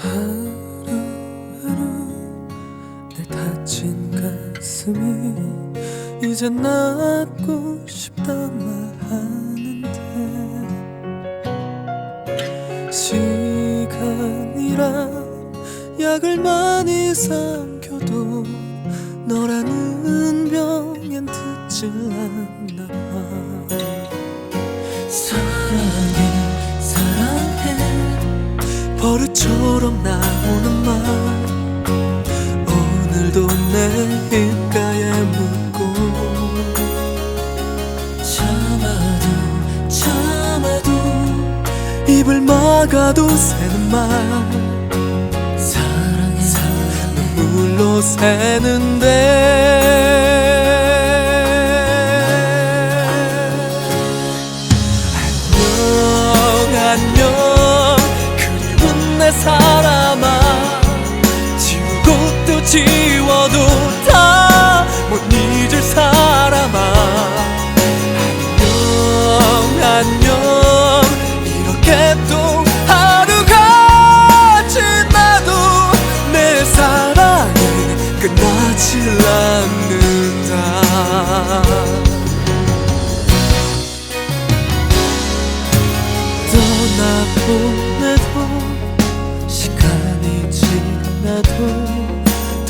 하루하루 내 다친 가슴이 이제 낫고 싶다 말하는데 시간이란 약을 많이 삼켜도 너라는 병엔 듣질 않나 봐. 버릇처럼 나오는 말 오늘도 내 입가에 묻고. 참아도 참아도 입을 막아도 새는 말 사랑해. 사랑해. 눈물로 새는데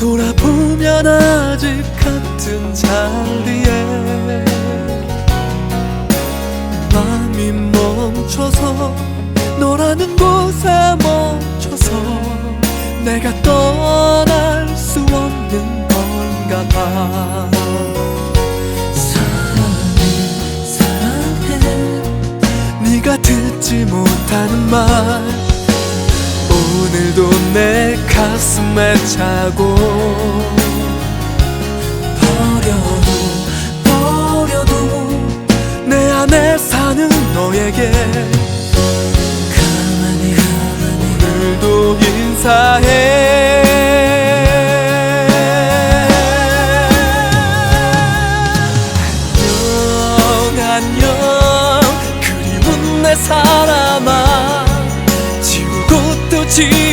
돌아보면 아직 같은 자리에 마음이 멈춰서 너라는 곳에 멈춰서 내가 떠날 수 없는 건가 봐. 사랑해 사랑해. 네가 듣지 못하는 말 오늘도 내 가슴에 차고 버려도 버려도 내 안에 사는 너에게 가만히 가만히 오늘도 인사해. 안녕 안녕. 그리운 내 지우고 起